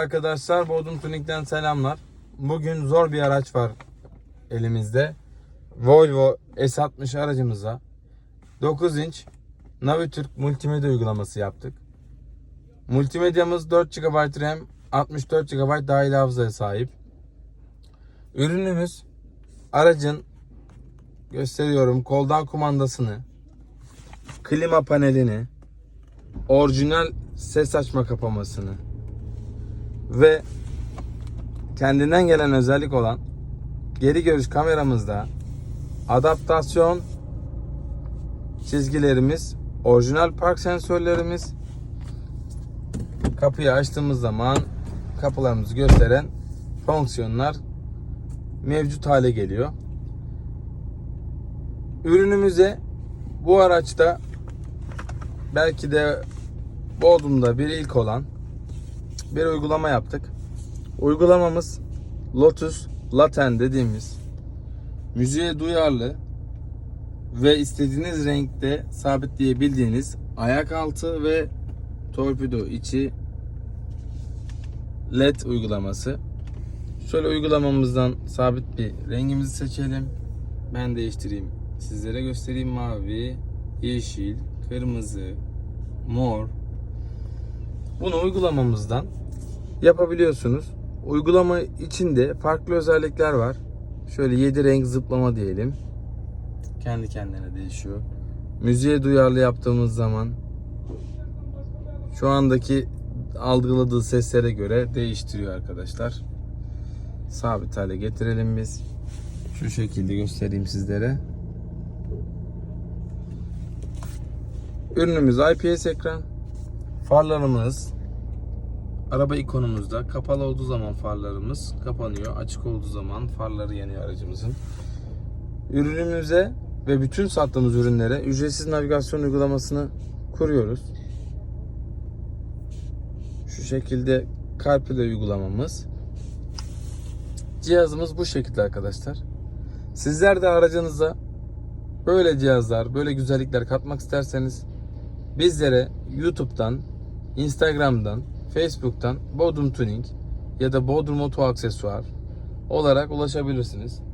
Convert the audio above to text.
Arkadaşlar Bodrum Tuning'den selamlar. Bugün zor bir araç var elimizde. Volvo S60 aracımıza 9 inç Navitürk multimedya uygulaması yaptık. Multimedyamız 4 GB RAM, 64 GB dahil hafızaya sahip. Ürünümüz aracın gösteriyorum koldan kumandasını, klima panelini, orijinal ses açma kapamasını ve kendinden gelen özellik olan geri görüş kameramızda adaptasyon çizgilerimiz, orijinal park sensörlerimiz kapıyı açtığımız zaman kapılarımızı gösteren fonksiyonlar mevcut hale geliyor. Ürünümüze bu araçta belki de Bodrum'da bir ilk olan bir uygulama yaptık. Uygulamamız Lotus Laten dediğimiz müziğe duyarlı ve istediğiniz renkte sabitleyebildiğiniz ayak altı ve torpido içi LED uygulaması. Şöyle uygulamamızdan sabit bir rengimizi seçelim. Ben değiştireyim. Sizlere göstereyim mavi, yeşil, kırmızı, mor. Bunu uygulamamızdan yapabiliyorsunuz. Uygulama içinde farklı özellikler var. Şöyle 7 renk zıplama diyelim. Kendi kendine değişiyor. Müziğe duyarlı yaptığımız zaman şu andaki algıladığı seslere göre değiştiriyor arkadaşlar. Sabit hale getirelim biz. Şu şekilde göstereyim sizlere. Ürünümüz IPS ekran. Farlarımız araba ikonumuzda kapalı olduğu zaman farlarımız kapanıyor. Açık olduğu zaman farları yanıyor aracımızın. Ürünümüze ve bütün sattığımız ürünlere ücretsiz navigasyon uygulamasını kuruyoruz. Şu şekilde CarPlay uygulamamız. Cihazımız bu şekilde arkadaşlar. Sizler de aracınıza böyle cihazlar, böyle güzellikler katmak isterseniz bizlere YouTube'dan, Instagram'dan, Facebook'tan Bodrum Tuning ya da Bodrum Oto Aksesuar olarak ulaşabilirsiniz.